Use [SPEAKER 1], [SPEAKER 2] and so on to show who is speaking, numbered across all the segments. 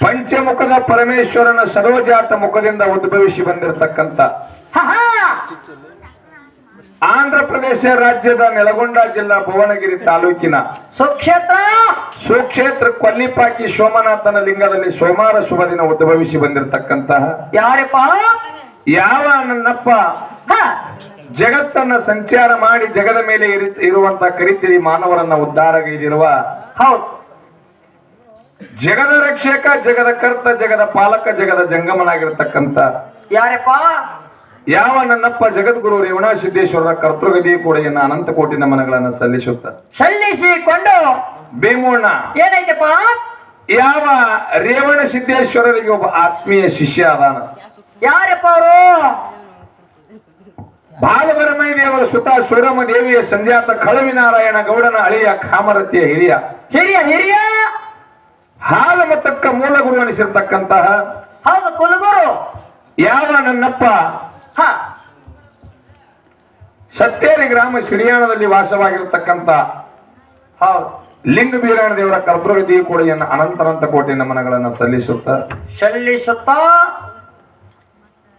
[SPEAKER 1] ಪಂಚಮುಖದ ಪರಮೇಶ್ವರನ ಸರೋಜಾತ ಮುಖದಿಂದ ಉದ್ಭವಿಸಿ ಬಂದಿರತಕ್ಕಂತ ಆಂಧ್ರ ಪ್ರದೇಶ ರಾಜ್ಯದ ನೆಲಗೊಂಡ ಜಿಲ್ಲಾ ಭುವನಗಿರಿ ತಾಲೂಕಿನ
[SPEAKER 2] ಸುಕ್ಷೇತ್ರ
[SPEAKER 1] ಸುಕ್ಷೇತ್ರ ಕೊಲ್ಲಿಪಾಕಿ ಸೋಮನಾಥನ ಲಿಂಗದಲ್ಲಿ ಸೋಮಾರ ಶುಭ ದಿನ ಉದ್ಭವಿಸಿ ಬಂದಿರತಕ್ಕಂತಹ
[SPEAKER 2] ಯಾರಪ್ಪ?
[SPEAKER 1] ಯಾವ ನನ್ನಪ್ಪ?
[SPEAKER 2] ಹಾ!
[SPEAKER 1] ಜಗತ್ತನ್ನ ಸಂಚಾರ ಮಾಡಿ ಜಗದ ಮೇಲೆ ಇರುವಂತಹ ಇರುವಂತ ಕರಿತಿರಿ ಮಾನವರನ್ನ ಉದ್ಧಾರಗೈದಿರುವ
[SPEAKER 2] ಹೌದು.
[SPEAKER 1] ಜಗದ ರಕ್ಷಕ ಜಗದ ಕರ್ತ ಜಗದ ಪಾಲಕ ಜಗದ ಜಂಗಮನಾಗಿರ್ತಕ್ಕಂತ
[SPEAKER 2] ಯಾರಪ್ಪ?
[SPEAKER 1] ಯಾವ ನನ್ನಪ್ಪ ಜಗದ್ಗುರು ರೇವಣ ಸಿದ್ದೇಶ್ವರರ ಕರ್ತೃಗದಿ ಕೂಡೆಯನ್ನ ಅನಂತ ಕೋಟಿ ನಮನಗಳನ್ನು ಸಲ್ಲಿಸುತ್ತ?
[SPEAKER 2] ಸಲ್ಲಿಸಿಕೊಂಡು
[SPEAKER 1] ಭೀಮಣ್ಣ
[SPEAKER 2] ಏನೈತಪ್ಪ
[SPEAKER 1] ಯಾವ ರೇವಣ ಸಿದ್ದೇಶ್ವರರಿಗೆ ಒಬ್ಬ ಆತ್ಮೀಯ ಶಿಷ್ಯ ಅದಾನ
[SPEAKER 2] ಯಾರಪ್ಪ ಅವರು?
[SPEAKER 1] ಬಾಲಭರಮೈ ದೇವರ ಸುತ ಸೂರಮ ದೇವಿಯ ಸಂಜಾತ ಕಳವಿನಾರಾಯಣ ಗೌಡನ ಅಳಿಯ ಕಾಮರತಿಯ ಹಿರಿಯ.
[SPEAKER 2] ಹಿರಿಯ ಹಿರಿಯ?
[SPEAKER 1] ಹಾಲು ಮತಕ್ಕ ಮೂಲ ಗುರು ಅನಿಸಿರ್ತಕ್ಕಂತಹ
[SPEAKER 2] ಹೌದು ಕುಲಗುರು.
[SPEAKER 1] ಯಾವ ನನ್ನಪ್ಪ?
[SPEAKER 2] ಹಾ.
[SPEAKER 1] ಸತ್ತೇರಿ ಗ್ರಾಮ ಶ್ರೀಯಾಣದಲ್ಲಿ ವಾಸವಾಗಿರತಕ್ಕಂತ
[SPEAKER 2] ಹೌದು.
[SPEAKER 1] ಲಿಂಗ ಬೀರಾಣ ದೇವರ ಕರ್ತೃಗದಿ ಕೂಡ ಅನಂತರಂತ ಕೋಟಿ ನಮನಗಳನ್ನ ಸಲ್ಲಿಸುತ್ತ
[SPEAKER 2] ಸಲ್ಲಿಸುತ್ತ.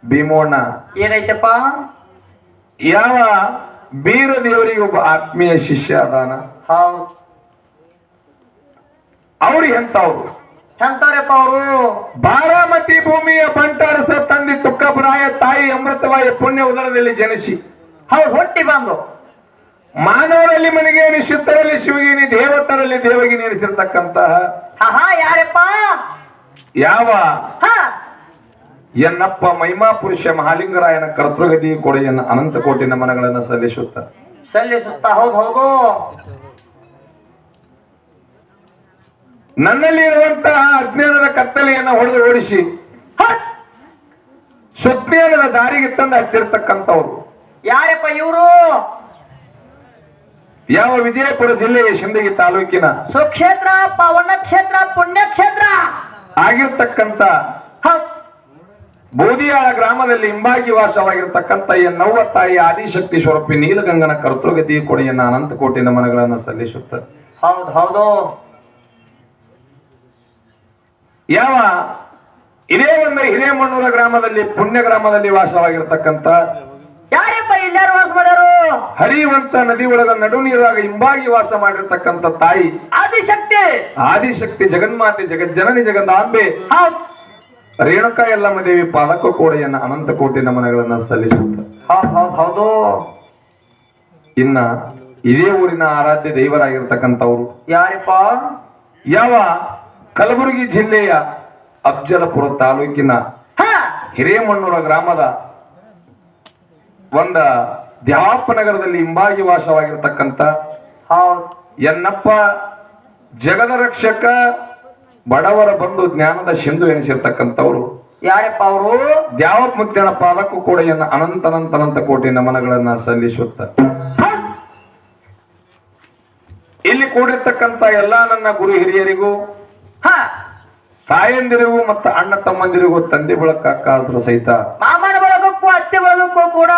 [SPEAKER 1] ಭೀಮೋಣ.
[SPEAKER 2] ಏನೈತಪ್ಪ?
[SPEAKER 1] ಯಾವ ಬೀರ ದೇವರಿಗೆ ಒಬ್ಬ ಆತ್ಮೀಯ ಶಿಷ್ಯ ಅದಾನ?
[SPEAKER 2] ಹೌದು.
[SPEAKER 1] ಅವ್ರು ಅವರು
[SPEAKER 2] ಎಂತವ್ರಪ್ಪ ಅವರು?
[SPEAKER 1] ಬಾರಾಮತಿ ಭೂಮಿಯ ಬಂಟಾರಸ ತಂದೆ ತುಕ್ಕಪರಾಯ ತಾಯಿ ಅಮೃತವಾಯ ಪುಣ್ಯ ಉದರದಲ್ಲಿ ಜನಿಸಿ.
[SPEAKER 2] ಹೌದು ಹೊಟ್ಟಿ ಬಂದು.
[SPEAKER 1] ಮಾನವರಲ್ಲಿ ಮನೆಗೆ ಶುದ್ಧರಲ್ಲಿ ಶಿವಗಿನಿ ದೇವತರಲ್ಲಿ ದೇವಗಿನಿ ಎನಿಸಿರ್ತಕ್ಕಂತಹ
[SPEAKER 2] ಹಾ ಹಾ ಯಾರಪ್ಪ?
[SPEAKER 1] ಯಾವ?
[SPEAKER 2] ಹಾ.
[SPEAKER 1] ಎನ್ನಪ್ಪ ಮಹಿಮಾ ಪುರುಷ ಮಹಾಲಿಂಗರಾಯನ ಕರ್ತೃಗತಿ ಕೊಡೆಯನ್ನು ಅನಂತ ಕೋಟಿ ಮನಗಳನ್ನು ಸಲ್ಲಿಸುತ್ತ.
[SPEAKER 2] ಸಲ್ಲಿಸುತ್ತ ಹೌದು ಹೌದು.
[SPEAKER 1] ನನ್ನಲ್ಲಿ ಇರುವಂತಹ ಅಜ್ಞಾನದ ಕತ್ತಲೆಯನ್ನ ಹೊಡೆದು ಓಡಿಸಿ
[SPEAKER 2] ಸ್ವಜ್ಞಾನದ
[SPEAKER 1] ಸುಜ್ಞಾನದ ದಾರಿಗೆ ತಂದು ಹಚ್ಚಿರ್ತಕ್ಕಂಥವ್ರು.
[SPEAKER 2] ಯಾರಪ್ಪ ಇವರು?
[SPEAKER 1] ಯಾವ ವಿಜಯಪುರ ಜಿಲ್ಲೆಯ ಶಿಂದಗಿ ತಾಲೂಕಿನ
[SPEAKER 2] ಸ್ವಕ್ಷೇತ್ರ ಪವನ ಕ್ಷೇತ್ರ ಪುಣ್ಯಕ್ಷೇತ್ರ?
[SPEAKER 1] ಆಗಿರ್ತಕ್ಕಂಥ
[SPEAKER 2] ಹೌದ್.
[SPEAKER 1] ಬೋದಿಯಾಳ ಗ್ರಾಮದಲ್ಲಿ ಹಿಂಬಾಗಿ ವಾಸವಾಗಿರ್ತಕ್ಕಂಥ ನವ್ವ ತಾಯಿ ಆದಿಶಕ್ತಿ ಸ್ವರೂಪಿ ನೀಲಗಂಗನ ಕರ್ತೃಗತಿ ಕೊಡೆಯನ್ನ ಅನಂತ ಕೋಟಿ ನಮನಗಳನ್ನ ಸಲ್ಲಿಸುತ್ತ.
[SPEAKER 2] ಹೌದು ಹೌದು.
[SPEAKER 1] ಯಾವ? ಇದೇ ಒಂದು ಹಿರೇಮಣ್ಣೂರ ಗ್ರಾಮದಲ್ಲಿ ಪುಣ್ಯ ಗ್ರಾಮದಲ್ಲಿ ವಾಸವಾಗಿರ್ತಕ್ಕಂಥ
[SPEAKER 2] ಯಾರಪ್ಪ ಇಲ್ಲಾರು ವಾಸ ಮಾಡ್ಯಾರು?
[SPEAKER 1] ಹರಿಯುವಂತ ನದಿ ಒಳಗ ನಡು ನೀರಾಗ ಹಿಂಬಾಗಿ ವಾಸ ಮಾಡಿರ್ತಕ್ಕಂಥ ತಾಯಿ.
[SPEAKER 2] ಆದಿಶಕ್ತಿ.
[SPEAKER 1] ಆದಿಶಕ್ತಿ ಜಗನ್ಮಾತೆ ಜಗಜ್ಜನನಿ ಜಗದಾಂಬೆ. ರೇಣುಕಾ ಯಲ್ಲಮ್ಮ ದೇವಿ ಪಾಲಕ ಕೋಡೆಯನ್ನ ಅನಂತ ಕೋಟಿ ನಮನಗಳನ್ನ ಸಲ್ಲಿಸುತ್ತ.
[SPEAKER 2] ಹೌದು.
[SPEAKER 1] ಇನ್ನ ಇದೇ ಊರಿನ ಆರಾಧ್ಯ ದೇವರಾಗಿರ್ತಕ್ಕಂಥವ್ರು.
[SPEAKER 2] ಯಾರಪ್ಪ?
[SPEAKER 1] ಯಾವ? ಕಲಬುರಗಿ ಜಿಲ್ಲೆಯ ಅಫ್ಜಲಪುರ ತಾಲೂಕಿನ ಹಿರೇಮಣ್ಣೂರ ಗ್ರಾಮದ ಒಂದ ದ್ಯಾಪನಗರದಲ್ಲಿ ಹಿಂಬಾಗಿ ವಾಸವಾಗಿರ್ತಕ್ಕಂಥ
[SPEAKER 2] ಹೌದ್.
[SPEAKER 1] ಎನ್ನಪ್ಪ ಜಗದ ರಕ್ಷಕ ಬಡವರ ಬಂಧು ಜ್ಞಾನದ ಸಿಂಧು ಎನಿಸಿರ್ತಕ್ಕಂಥವ್ರು.
[SPEAKER 2] ಯಾರಪ್ಪ ಅವರು?
[SPEAKER 1] ದ್ಯಾವಪ್ಪ ಮುತ್ಯನ ಪಾದಕ್ಕೂ ಕೂಡ ಎನ್ನ ಅನಂತ ಅನಂತ ಅನಂತ ಕೋಟಿ ನಮನಗಳನ್ನ ಸಲ್ಲಿಸುತ್ತ. ಇಲ್ಲಿ ಕೂಡಿರ್ತಕ್ಕಂಥ ಎಲ್ಲಾ ನನ್ನ ಗುರು ಹಿರಿಯರಿಗೂ
[SPEAKER 2] ಹಾ.
[SPEAKER 1] ತಾಯಂದಿರಿಗೂ ಮತ್ತು ಅಣ್ಣ ತಮ್ಮಂದಿರಿಗೂ ತಂದೆ ಬಳಕಾದ್ರೂ ಸಹಿತ
[SPEAKER 2] ಮಾಮನ ಬಳಗಕ್ಕೂ ಅತ್ತೆ ಬಳಗಕ್ಕೂ ಕೂಡ.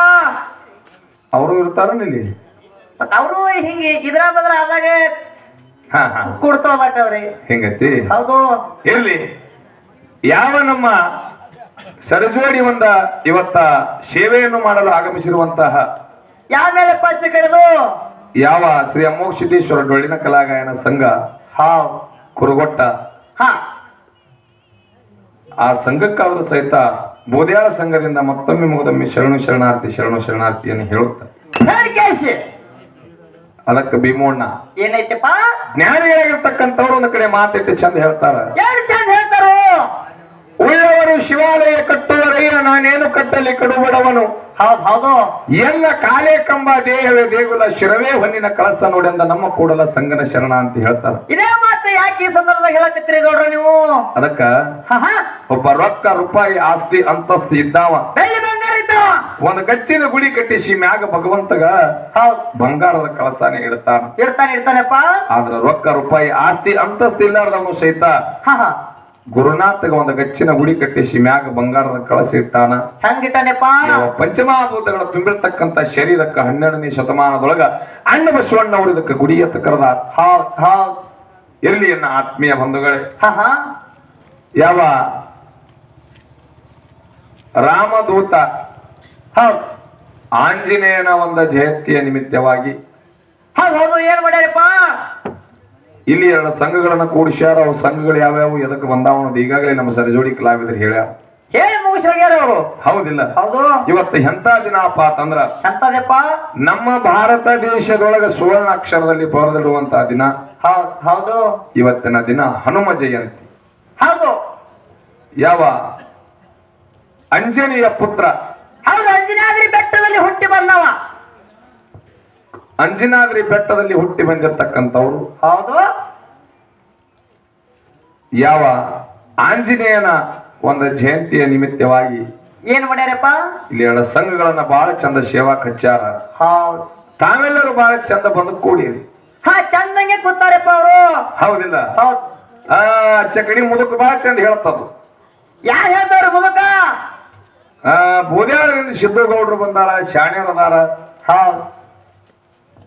[SPEAKER 1] ಅವರು ಇರ್ತಾರ ಇಲ್ಲಿ?
[SPEAKER 2] ಮತ್ ಅವರು ಹಿಂಗೆ ಇದ್ರ ಬದ್ರ ಆದಾಗ ಕೊಡ್ತಾವ್ರಿ
[SPEAKER 1] ಹಿಂಗತಿ?
[SPEAKER 2] ಹೌದು.
[SPEAKER 1] ಇರ್ಲಿ. ಯಾವ ನಮ್ಮ ಸರಜೋಡಿ ಒಂದ ಇವತ್ತ ಸೇವೆಯನ್ನು ಮಾಡಲು ಆಗಮಿಸಿರುವಂತಹ
[SPEAKER 2] ಯಾವ ಮೇಲೆ ಪಚ್ಚ ಕಡಿದು?
[SPEAKER 1] ಯಾವ ಶ್ರೀ ಅಮೋಘ ಸಿದ್ದೇಶ್ವರ ಡೊಳ್ಳಿನ ಕಲಾಗಾಯನ ಸಂಘ
[SPEAKER 2] ಹಾವ್
[SPEAKER 1] ಕುರುಗೊಟ್ಟ
[SPEAKER 2] ಹಾ
[SPEAKER 1] ಆ ಸಂಘಕ್ಕಾದ್ರೂ ಸಹಿತ ಬೋಧ್ಯಾಳ ಸಂಘದಿಂದ ಮತ್ತೊಮ್ಮೆ ಮುಗದೊಮ್ಮೆ ಶರಣು ಶರಣಾರ್ಥಿ ಶರಣು ಶರಣಾರ್ಥಿಯನ್ನು ಹೇಳುತ್ತ
[SPEAKER 2] ಹೇಳಿ ಕೇಳಿಸಿ
[SPEAKER 1] ಅದಕ್ಕೆ ಭೀಮೋಣ್ಣ
[SPEAKER 2] ಏನೈತಪ್ಪ?
[SPEAKER 1] ಜ್ಞಾನಿಗಳಾಗಿರ್ತಕ್ಕಂಥವ್ರು ಒಂದು ಕಡೆ ಮಾತಿಟ್ಟು ಚಂದ ಹೇಳ್ತಾರು? ಉಳ್ಳವರು ಶಿವಾಲಯ ಕಟ್ಟುವರಯ್ಯ ನಾನೇನು ಕಟ್ಟಲಿ ಕಡುಬಡವನು
[SPEAKER 2] ಬಡವನು? ಹೌದು
[SPEAKER 1] ಎಲ್ಲ ಕಾಲೇ ಕಂಬ ದೇಹವೇ ದೇಗುಲ ಶಿರವೇ ಹೊನ್ನಿನ ಕಳಸ ನೋಡೆಂದ ನಮ್ಮ ಕೂಡಲ ಸಂಗನ ಶರಣ ಅಂತ ಹೇಳ್ತಾರ.
[SPEAKER 2] ಇದೇ ಮಾತು ಯಾಕೆ ಈ ಸಂದರ್ಭದಾಗ ಹೇಳಕತ್ತೀರಿ ಗೌಡ್ರ ನೀವು?
[SPEAKER 1] ಅದಕ್ಕ
[SPEAKER 2] ಹಾ ಹಾ.
[SPEAKER 1] ಒಬ್ಬ ರೊಕ್ಕ ರೂಪಾಯಿ ಆಸ್ತಿ ಅಂತಸ್ತಿ ಇದ್ದಾವ. ಒಂದ್ ಗಚ್ಚಿನ ಗುಡಿ ಕಟ್ಟಿಸಿ ಮ್ಯಾಗ ಭಗವಂತಗ ಬಂಗಾರದ ಕಳಸಾನೆ ಇಡ್ತಾನ.
[SPEAKER 2] ಇಡ್ತಾನೆ ಇಡ್ತಾನೆಪ್ಪ.
[SPEAKER 1] ಆದ್ರ ರೊಕ್ಕ ರೂಪಾಯಿ ಆಸ್ತಿ ಅಂತಸ್ತಿ ಇಲ್ಲಾರ್ದವನು ಸಹಿತ
[SPEAKER 2] ಹಾ ಹಾ.
[SPEAKER 1] ಗುರುನಾಥಗ ಒಂದು ಗಚ್ಚಿನ ಗುಡಿ ಕಟ್ಟಿಸಿ ಮ್ಯಾಗ ಬಂಗಾರದ ಕಳಸ ಇಟ್ಟಾನ.
[SPEAKER 2] ಹಂಗಿಟ್ಟಾನೆಪ್ಪ.
[SPEAKER 1] ಪಂಚಮಹಾಭೂತಗಳ ತುಂಬಿರ್ತಕ್ಕಂಥ ಶರೀರಕ್ಕ ಹನ್ನೆರಡನೇ ಶತಮಾನದೊಳಗ ಅಣ್ಣ ಬಸವಣ್ಣ ಅವರು ಇದಕ್ಕೆ ಗುಡಿ ಎತ್ತ ಕರೆದ
[SPEAKER 2] ಹಾ ಹಾ
[SPEAKER 1] ಇರ್ಲಿ ಎನ್ನ ಆತ್ಮೀಯ ಬಂಧುಗಳೇ?
[SPEAKER 2] ಹಾ ಹಾ.
[SPEAKER 1] ಯಾವ ರಾಮದೂತ?
[SPEAKER 2] ಹೌದು.
[SPEAKER 1] ಆಂಜನೇಯನ ಒಂದು ಜಯಂತಿಯ ನಿಮಿತ್ತವಾಗಿ.
[SPEAKER 2] ಹೌದು ಹೌದು ಏನ್ ಮಾಡ್ಯಾರಪ್ಪ?
[SPEAKER 1] ಇಲ್ಲಿ ಎರಡು ಸಂಘಗಳನ್ನ ಕೂಡಿಸ್ಯಾರ ಅವು ಸಂಘಗಳು ಯಾವ್ಯಾವು ಎದಕ್ಕೆ ಬಂದಾವ ಅನ್ನೋದು ಈಗಾಗಲೇ ನಮ್ಮ ಸರಿಜೋಡಿ ಕಲಾವಿದರು ಹೇಳ್ಯಾರ.
[SPEAKER 2] ಹೇಳಿ ಮುಗಿಸಿ ಹೋಗ್ಯಾರ ಅವರು.
[SPEAKER 1] ಹೌದಿಲ್ಲ.
[SPEAKER 2] ಹೌದು.
[SPEAKER 1] ಇವತ್ತು ಎಂತ ದಿನಪ್ಪ ಅಂತಂದ್ರ
[SPEAKER 2] ಎಂತದಪ್ಪ?
[SPEAKER 1] ನಮ್ಮ ಭಾರತ ದೇಶದೊಳಗ ಸುವರ್ಣ ಅಕ್ಷರದಲ್ಲಿ ಬರೆದಿಡುವಂತ ದಿನ.
[SPEAKER 2] ಹೌದು ಹೌದು.
[SPEAKER 1] ಇವತ್ತಿನ ದಿನ ಹನುಮ ಜಯಂತಿ.
[SPEAKER 2] ಹೌದು.
[SPEAKER 1] ಯಾವ? ಅಂಜನಿಯ ಪುತ್ರ.
[SPEAKER 2] ಹೌದು ಅಂಜನಾದ್ರಿ ಬೆಟ್ಟದಲ್ಲಿ ಹುಟ್ಟಿ ಬಂದವ.
[SPEAKER 1] ಅಂಜನಾದ್ರಿ ಬೆಟ್ಟದಲ್ಲಿ ಹುಟ್ಟಿ ಬಂದಿರತಕ್ಕಂಥವ್ರು.
[SPEAKER 2] ಹೌದು
[SPEAKER 1] ಯಾವ ಆಂಜನೇಯನ ಒಂದು ಜಯಂತಿಯ ನಿಮಿತ್ತವಾಗಿ
[SPEAKER 2] ಏನ್ ಮಾಡ್ಯಾರಪ್ಪ?
[SPEAKER 1] ಇಲ್ಲಿ ಎರಡು ಸಂಘಗಳನ್ನ ಬಹಳ ಚಂದ ಸೇವಾ ಕಚ್ಚಾರ.
[SPEAKER 2] ಹೌದು
[SPEAKER 1] ತಾವೆಲ್ಲರೂ ಬಹಳ ಚಂದ ಬಂದು ಕೂಡಿರಿ.
[SPEAKER 2] ಹಾ ಚಂದಂಗೆ ಕೂತಾರಪ್ಪ ಅವರು.
[SPEAKER 1] ಹೌದಿಲ್ಲ?
[SPEAKER 2] ಹೌದು.
[SPEAKER 1] ಆ ಚಕಡಿ ಮುದುಕ ಬಹಳ ಚಂದ ಹೇಳ್ತದ್ದು
[SPEAKER 2] ಯಾರು ಹೇಳ್ತಾರ ಮುದುಕ?
[SPEAKER 1] ಆ ಬೂದ್ಯಾಳದಿಂದ ಸಿದ್ದಗೌಡರು ಬಂದಾರ ಶಾಣ್ಯರ್ ಅದಾರ.
[SPEAKER 2] ಹೌದು.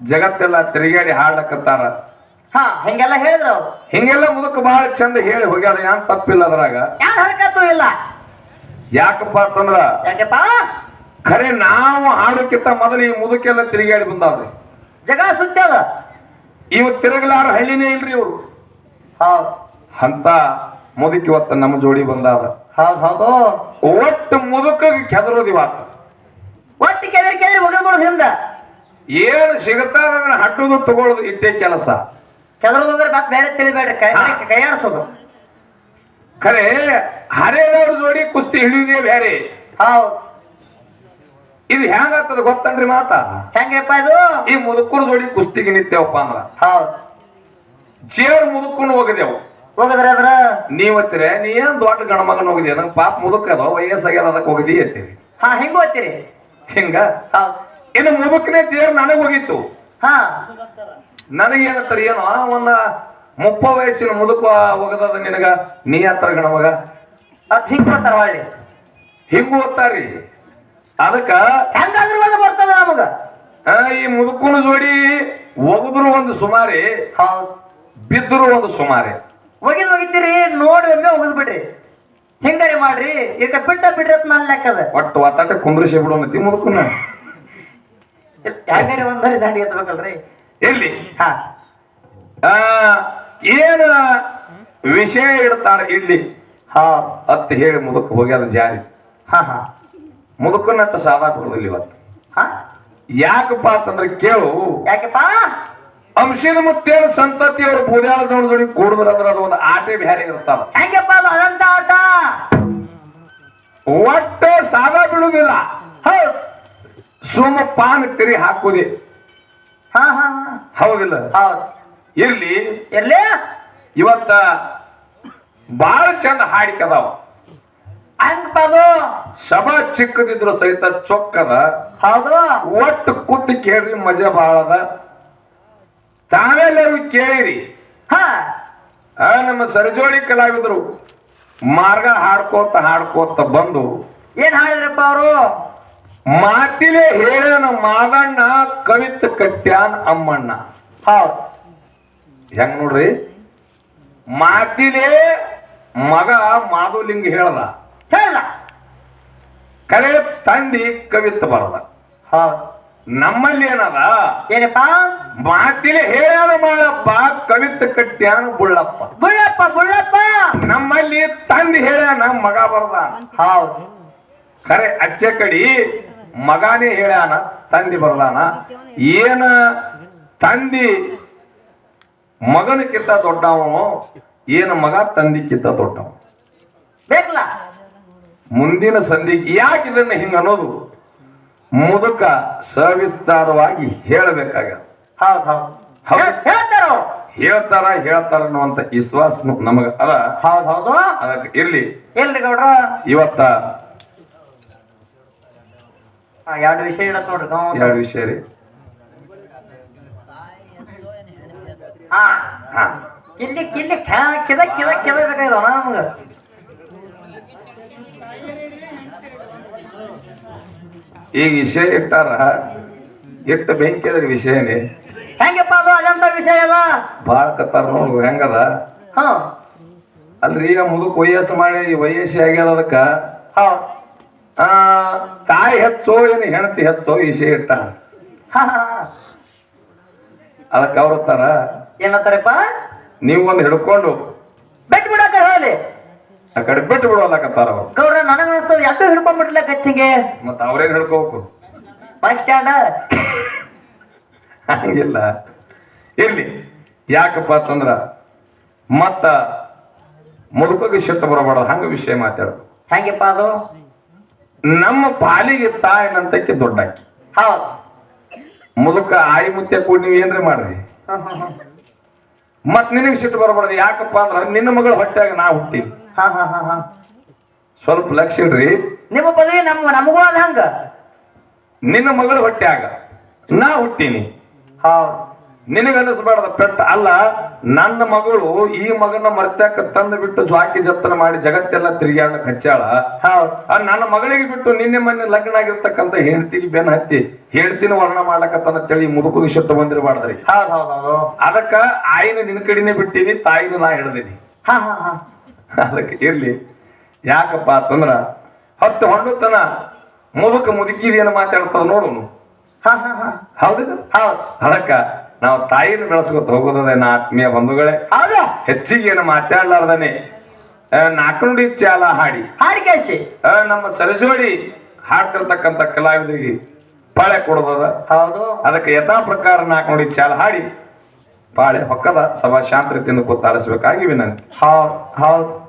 [SPEAKER 1] ಜಗತ್ತೆಲ್ಲ ತಿರುಗಾಡಿ ಹಾಡ್ಲಕತ್ತಾರ.
[SPEAKER 2] ಹಾ ಹಿಂಗೆಲ್ಲ ಹೇಳಿದ್ರು ಅವ್ರು.
[SPEAKER 1] ಹಿಂಗೆಲ್ಲ ಮುದುಕ ಬಹಳ ಚಂದ ಹೇಳಿ ಹೋಗ್ಯಾರ ಯಾನ್ ತಪ್ಪಿಲ್ಲ ಅದ್ರಾಗ.
[SPEAKER 2] ಯಾರು ಹರಕತ್ತು ಇಲ್ಲ.
[SPEAKER 1] ಯಾಕಪ್ಪ ಅಂತಂದ್ರ
[SPEAKER 2] ಯಾಕೆಪ್ಪ?
[SPEAKER 1] ಖರೆ ನಾವು ಹಾಡೋಕ್ಕಿಂತ ಮೊದಲು ಈ ಮುದುಕೆಲ್ಲ ತಿರುಗಾಡಿ ಬಂದಾವ್ರಿ.
[SPEAKER 2] ಜಗ ಸುತ್ತದ
[SPEAKER 1] ಇವ್ ತಿರುಗಲಾರ ಹಳ್ಳಿನೇ ಇಲ್ರಿ ಇವ್ರು.
[SPEAKER 2] ಹೌದು.
[SPEAKER 1] ಅಂತ ಮುದುಕಿ ಇವತ್ತ ನಮ್ಮ ಜೋಡಿ ಬಂದಾದ.
[SPEAKER 2] ಹೌದ್ ಹೌದು.
[SPEAKER 1] ಒಟ್ಟು ಮುದುಕ ಕೆದರೋದಿವತ್ತು
[SPEAKER 2] ಒಟ್ಟು ಕೆದರಿ ಕೆದರಿ ಮುಗಿದ್ಬಿಡುದು ಹಿಂದ
[SPEAKER 1] ಏನು ಸಿಗುತ್ತಾರ ಅದನ್ನ ಹಟ್ಟುದು ತಗೊಳ್ಳೋದು ಇಟ್ಟೇ ಕೆಲಸ.
[SPEAKER 2] ಕೆಲವರು ಅಂದ್ರೆ ಮತ್ತೆ ಬೇರೆ ತಿಳಿಬೇಡ್ರಿ ಕೈ
[SPEAKER 1] ಹಾ.
[SPEAKER 2] ಕೈ ಆಡಿಸೋದು
[SPEAKER 1] ಖರೆ ಜೋಡಿ ಕುಸ್ತಿ ಹಿಡಿಯುದೇ ಬೇರೆ.
[SPEAKER 2] ಹೌದು.
[SPEAKER 1] ಇದು ಹೆಂಗಾಗ್ತದ ಗೊತ್ತನ್ರಿ ಮಾತ?
[SPEAKER 2] ಹೆಂಗಪ್ಪ ಇದು?
[SPEAKER 1] ಈ ಮುದುಕರ ಜೋಡಿ ಕುಸ್ತಿಗೆ ನಿಂತೇವಪ್ಪ ಅಂದ್ರ.
[SPEAKER 2] ಹೌದು.
[SPEAKER 1] ಮುದುಕೊಂಡು ಮುದುಕನು ಹೋಗಿದೆವು.
[SPEAKER 2] ಹೋಗದ್ರಿ ಅದ್ರ?
[SPEAKER 1] ನೀವತ್ತಿರ ನೀ ಏನ್ ದೊಡ್ಡ ಗಣಮಗನ್ ಹೋಗಿದ್ಯ? ನಂಗೆ ಪಾಪ ಮುದುಕದ ವಯಸ್ಸಾಗ್ಯದ ಅದಕ್ಕೆ ಹೋಗಿದಿ ಅಂತೀರಿ
[SPEAKER 2] ಹಾ ಹೆಂಗ್ ಓದ್ತೀರಿ
[SPEAKER 1] ಹಿಂಗ?
[SPEAKER 2] ಹೌದು.
[SPEAKER 1] ಇನ್ನು ಮುದುಕನೇ ಚೇರ್ ನನಗೆ ಹೋಗಿತ್ತು.
[SPEAKER 2] ಹಾ.
[SPEAKER 1] ನನಗೇನಂತಾರ ಏನೋ ಒಂದ ಮುಪ್ಪ ವಯಸ್ಸಿನ ಮುದುಕ ಹೋಗದ ನಿನಗ? ನೀ ಹತ್ರ ಗಣಮಗ
[SPEAKER 2] ಅದ್ ಹಿಂಗ್ ಬರ್ತಾರ ಹೊಳ್ಳಿ?
[SPEAKER 1] ಹಿಂಗ ಓದ್ತಾರ್ರಿ. ಅದಕ್ಕ
[SPEAKER 2] ಹೆಂಗಾದ್ರೂ ಬರ್ತದ ನಮಗ?
[SPEAKER 1] ಆ, ಈ ಮುದುಕನ ಜೋಡಿ ಒಗದ್ರು ಒಂದು ಸುಮಾರಿ
[SPEAKER 2] ಹೌದು.
[SPEAKER 1] ಬಿದ್ದರು ಒಂದು ಸುಮಾರಿ.
[SPEAKER 2] ಒಗಿದ್ ಒಗಿತೀರಿ ನೋಡಿ ಒಮ್ಮೆ ಒಗದ್ ಬಿಡ್ರಿ. ಹಿಂಗಾರಿ ಮಾಡ್ರಿ ಈಗ ಬಿಟ್ಟ ಬಿಡ್ರಿ ಅಂತ ನನ್ನ ಲೆಕ್ಕದ
[SPEAKER 1] ಒಟ್ಟು ಒತ್ತಾಟ ಕುಂದ್ರಿಸಿ ಬಿಡೋಣತಿ ಮುದುಕನ.
[SPEAKER 2] ಹೆಂಗಾರಿ ಒಂದರಿ ದಾಂಡಿ ಎತ್ತಬೇಕಲ್ರಿ?
[SPEAKER 1] ಎಲ್ಲಿ?
[SPEAKER 2] ಹಾ.
[SPEAKER 1] ಏನ ವಿಷಯ ಇಡ್ತಾರ ಇಲ್ಲಿ?
[SPEAKER 2] ಹಾ
[SPEAKER 1] ಅತ್ತ ಹೇಳಿ ಮುದುಕ ಹೋಗ್ಯಾದ ಜಾರಿ.
[SPEAKER 2] ಹಾ ಹಾ.
[SPEAKER 1] ಮುದುಕನಟ್ಟ ಸಾದಾ ಕೊಡುದಿಲ್ಲ ಇವತ್ತು.
[SPEAKER 2] ಹಾ?
[SPEAKER 1] ಯಾಕಪ್ಪ ಅಂತಂದ್ರೆ ಕೇಳು.
[SPEAKER 2] ಯಾಕಪ್ಪ?
[SPEAKER 1] ಅಂಶದ ಮುತ್ತೇನ ಸಂತತಿಯವರು ಬೂದ್ಯಾಳದವ್ರ ಜೋಡಿ ಕೂಡಿದ್ರ ಅಂದ್ರೆ ಅದು ಒಂದು ಆಟೆ ಬ್ಯಾರೆ ಇರ್ತಾವ.
[SPEAKER 2] ಹೆಂಗಪ್ಪ ಅದು ಅದಂತ ಆಟ?
[SPEAKER 1] ಒಟ್ಟ ಸಾದಾ ಬಿಡುದಿಲ್ಲ
[SPEAKER 2] ಹೌದು.
[SPEAKER 1] ಸುಮ್ಮ ಪಾನ್ ತಿರಿ ಹಾಕೋದೆ.
[SPEAKER 2] ಹಾ ಹಾ.
[SPEAKER 1] ಹೌದಿಲ್ಲ?
[SPEAKER 2] ಹೌದು.
[SPEAKER 1] ಇರ್ಲಿ ಇವತ್ತ ಬಾಳ ಚಂದ ಹಾಡಿಕದಾವ
[SPEAKER 2] ಹಂಗಪ್ಪ ಅದು
[SPEAKER 1] ಸಭಾ ಚಿಕ್ಕದಿದ್ರು ಸಹಿತ ಚೊಕ್ಕದ.
[SPEAKER 2] ಹೌದು.
[SPEAKER 1] ಒಟ್ಟು ಕೂತು ಕೇಳ್ರಿ ಮಜಾ ಬಾಳದ ತಾವೆಲ್ಲರೂ ಕೇಳಿರಿ.
[SPEAKER 2] ಹಾ.
[SPEAKER 1] ಆ ನಮ್ಮ ಸರಜೋಳಿ ಕಲಾವಿದರು ಮಾರ್ಗ ಹಾಡ್ಕೋತ ಹಾಡ್ಕೋತ ಬಂದು
[SPEAKER 2] ಏನ್ ಹಾಡಿದ್ರಪ್ಪ ಅವರು?
[SPEAKER 1] ಮಾತಿಲೆ ಹೇಳನ ಮಾದಣ್ಣ ಕವಿತ ಕಟ್ಟ್ಯಾನ್ ಅಮ್ಮಣ್ಣ.
[SPEAKER 2] ಹೌದು
[SPEAKER 1] ಹೆಂಗ್ ನೋಡ್ರಿ? ಮಾತಿಲೇ ಮಗ ಮಾಧುಲಿಂಗ ಹೇಳ್ದ.
[SPEAKER 2] ಹೇಳ
[SPEAKER 1] ಕರೆ ತಂದಿ ಕವಿತ ಬರದ.
[SPEAKER 2] ಹೌದು
[SPEAKER 1] ನಮ್ಮಲ್ಲಿ ಏನದ?
[SPEAKER 2] ಏನಪ್ಪ?
[SPEAKER 1] ಮಾತಿಲೆ ಹೇಳ್ಯಾನ ಮಾಡಪ್ಪ ಕವಿತ ಕಟ್ಟ್ಯಾನ್ ಬುಳ್ಳಪ್ಪ.
[SPEAKER 2] ಬುಳ್ಳಪ್ಪ ಬುಳ್ಳಪ್ಪ!
[SPEAKER 1] ನಮ್ಮಲ್ಲಿ ತಂದಿ ಹೇಳ್ಯಾನ ಮಗ ಬರ್ದ.
[SPEAKER 2] ಹೌದು
[SPEAKER 1] ಕರೆ ಅಚ್ಚೆ ಕಡಿ ಮಗಾನೇ ಹೇಳ್ಯಾನ ತಂದಿ ಬರ್ಲಾನ ಏನ ತಂದಿ ಮಗನಕ್ಕಿಂತ ದೊಡ್ಡವನು ಏನ ಮಗ ತಂದಿಕ್ಕಿಂತ ದೊಡ್ಡವ
[SPEAKER 2] ಬೇಕಲ್ಲ?
[SPEAKER 1] ಮುಂದಿನ ಸಂಧಿ ಯಾಕೆ ಇದನ್ನ ಹಿಂಗ ಅನ್ನೋದು? ಮುದುಕ ಸವಿಸ್ತಾರವಾಗಿ ಹೇಳಬೇಕಾಗ
[SPEAKER 2] ಹೌದು ಹೌದು.
[SPEAKER 1] ಹೌದು.
[SPEAKER 2] ಹೇಳ್- ಹೇಳ್ತಾರೋ?
[SPEAKER 1] ಹೇಳ್ತಾರ ಹೇಳ್ತಾರ ಅನ್ನುವಂತ ವಿಶ್ವಾಸ ನಮಗ ಅದ.
[SPEAKER 2] ಹೌದು ಹೌದು.
[SPEAKER 1] ಅದಕ್ಕೆ ಇರ್ಲಿ.
[SPEAKER 2] ಗೌಡ್ರ?
[SPEAKER 1] ಇವತ್ತ
[SPEAKER 2] ಎರಡು ವಿಷಯ ಇಡತ್ ನೋಡ್ರಿ.
[SPEAKER 1] ಎರಡು ವಿಷಯ ರೀ
[SPEAKER 2] ಹಾ
[SPEAKER 1] ಹಾ.
[SPEAKER 2] ಕಿಲ್ಲಿ ಕಿಲ್ಲಿ ಕಿದ ಕಿದ ಕಿದ ಬೇಕಾಯ್ದವ ನಮಗ
[SPEAKER 1] ಈಗ ವಿಷಯ ಇಟ್ಟಾರ ಇಟ್ಟ ಬೆಂಕಿ ಅದ್ರ ವಿಷಯನೇ.
[SPEAKER 2] ಹೆಂಗಪ್ಪ ಅದು? ಅದಂತ ವಿಷಯ ಅಲ್ಲ
[SPEAKER 1] ಭಾಳ ಕತ್ತಾರ ನೋಡು ಹೆಂಗದ?
[SPEAKER 2] ಹಾ.
[SPEAKER 1] ಅಲ್ರಿ ಈಗ ಮುದುಕ್ ವಯಸ್ಸು ಮಾಡಿ ವಯಸ್ಸು ಆಗ್ಯದ ಅದಕ್ಕ ಆ ತಾಯಿ ಹೆಚ್ಚೋ ಏನು ಹೆಣತಿ ಹೆಚ್ಚೋ ಈಶೆ
[SPEAKER 2] ಹಾ
[SPEAKER 1] ಅದಕ್ಕೆ ಅವ್ರತ್ತಾರ
[SPEAKER 2] ಏನಂತಾರಪ್ಪ?
[SPEAKER 1] ನೀವು ಒಂದು ಹಿಡ್ಕೊಂಡು.
[SPEAKER 2] ಬೆಟ್ ಬಿಡಕ ಹೇಳಿ.
[SPEAKER 1] ಆ ಕಡೆ ಬಿಟ್ಟು ಬಿಡೋಲ್ಲಕತ್ತಾರ ಅವ್ರು.
[SPEAKER 2] ಗೌಡ್ರ ನನಗ ಅನಿಸ್ತದ ಎರಡು ಹಿಡ್ಕೊಂಡ್ಬಿಟ್ಲ ಕಚ್ಚಿಗೆ?
[SPEAKER 1] ಮತ್ತ ಅವ್ರೇನ್ ಹಿಡ್ಕೋಬೇಕು?
[SPEAKER 2] ಬಸ್ ಸ್ಟ್ಯಾಂಡ್
[SPEAKER 1] ಹಂಗಿಲ್ಲ. ಇರ್ಲಿ. ಯಾಕಪ್ಪ ಅಂತಂದ್ರ ಮತ್ತ ಮುದುಕಗೆ ಸಿಟ್ಟು ಬರಬಾರ್ದು. ಹಂಗ ವಿಷಯ ಮಾತಾಡೋದು
[SPEAKER 2] ಹೆಂಗಪ್ಪ ಅದು?
[SPEAKER 1] ನಮ್ಮ ಪಾಲಿಗೆ ತಾಯಿನಂತಕ್ಕೆ ದೊಡ್ಡನಾಗ
[SPEAKER 2] ಹೌದು.
[SPEAKER 1] ಮುದುಕ ಆಯಿ ಮುತ್ಯ ಕೂಡ ನೀವ್ ಏನ್ರಿ ಮಾಡ್ರಿ. ಮತ್ ನಿನಗೆ ಸಿಟ್ಟು ಬರಬಾರ್ದು. ಯಾಕಪ್ಪ ಅಂದ್ರ ನಿನ್ನ ಮಗಳ ಹೊಟ್ಯಾಗ ನಾ ಹುಟ್ಟಿನಿ.
[SPEAKER 2] ಹಾ ಹಾ ಹಾ ಹಾ.
[SPEAKER 1] ಸ್ವಲ್ಪ ಲಕ್ಷ ಇಡ್ರಿ
[SPEAKER 2] ನಿಮ್ಮ ಪದವಿ ನಮ್ಮ ನಮಗೂ ಅದ ಹಂಗ.
[SPEAKER 1] ನಿನ್ನ ಮಗಳ ಹೊಟ್ಯಾಗ ನಾ ಹುಟ್ಟೀನಿ.
[SPEAKER 2] ಹೌದ್.
[SPEAKER 1] ನಿನಗ ಅನಿಸ್ಬಾರ್ದ ಪೆಟ್ಟ. ಅಲ್ಲ, ನನ್ನ ಮಗಳು ಈ ಮಗನ ಮರ್ತ್ಯಾಕ ತಂದು ಬಿಟ್ಟು ಜ್ವಾಕಿ ಜತ್ನ ಮಾಡಿ ಜಗತ್ತೆಲ್ಲ
[SPEAKER 2] ತಿರುಗಾಡ
[SPEAKER 1] ಕಚ್ಚಾಳ. ನನ್ನ ಮಗಳಿಗೆ ಬಿಟ್ಟು ನಿನ್ನೆ ಮೊನ್ನೆ ಲಗ್ನ ಆಗಿರ್ತಕ್ಕಂತ ಹೆಂಡತಿಗೆ ಬೆನ್ ಹತ್ತಿ ಹೇಳ್ತೀನಿ ವರ್ಣ ಮಾಡ್ಲಕತ್ತನ ತಳಿ ಮುದುಕು ಶಬ್ದ ಬಂದಿರಬಾರ್ದ್ರಿ.
[SPEAKER 2] ಹೌದ್
[SPEAKER 1] ಅದಕ್ಕ ಆಯಿನ ನಿನ್ ಕಡೆನೆ ಬಿಟ್ಟಿನಿ, ತಾಯಿನ ನಾ ಹಿಡ್ದೀನಿ.
[SPEAKER 2] ಹಾ ಹಾ ಹಾ.
[SPEAKER 1] ಅದಕ್ಕೆ ಇರ್ಲಿ. ಯಾಕಪ್ಪ ಅಂತಂದ್ರ ಹತ್ತು ಹೊಂಡುತನ ಮುದುಕ ಮುದುಕಿದೇನು ಮಾತಾಡ್ತದ ನೋಡುನು.
[SPEAKER 2] ಹಾ ಹಾ ಹಾ. ಹೌದ್.
[SPEAKER 1] ಅದಕ್ಕ ನಾವು ತಾಯಿನ ಬೆಳೆಸ್ಕೊತ ಹೋಗೋದ ನಾ ಆತ್ಮೀಯ ಬಂಧುಗಳೇ. ಹೆಚ್ಚಿಗೆ ಏನು ಮಾತಾಡ್ಲಾರ್ದನೆ. ಆ, ನಾಲ್ಕು ನುಡಿ ಚಾಲ ಹಾಡಿ.
[SPEAKER 2] ಹಾಡಿಕೆಸಿ
[SPEAKER 1] ಆ, ನಮ್ಮ ಸರಜೋಡಿ ಹಾಡ್ತಿರ್ತಕ್ಕಂಥ ಕಲಾವಿದರಿಗೆ ಪಾಳೆ ಕೊಡೋದದ.
[SPEAKER 2] ಹೌದು.
[SPEAKER 1] ಅದಕ್ಕೆ ಯಥಾ ಪ್ರಕಾರ ನಾಲ್ಕು ನುಡಿ ಚಾಲ ಹಾಡಿ. ಪಾಳೆ ಹೊಕ್ಕದ ಸಭಾ ಶಾಂತ ರೀತಿಯಿಂದ ಕೂತಾರಿಸ್ಬೇಕಾಗಿ ವಿನಂತಿ.
[SPEAKER 2] ಹೌದು ಹೌದ್.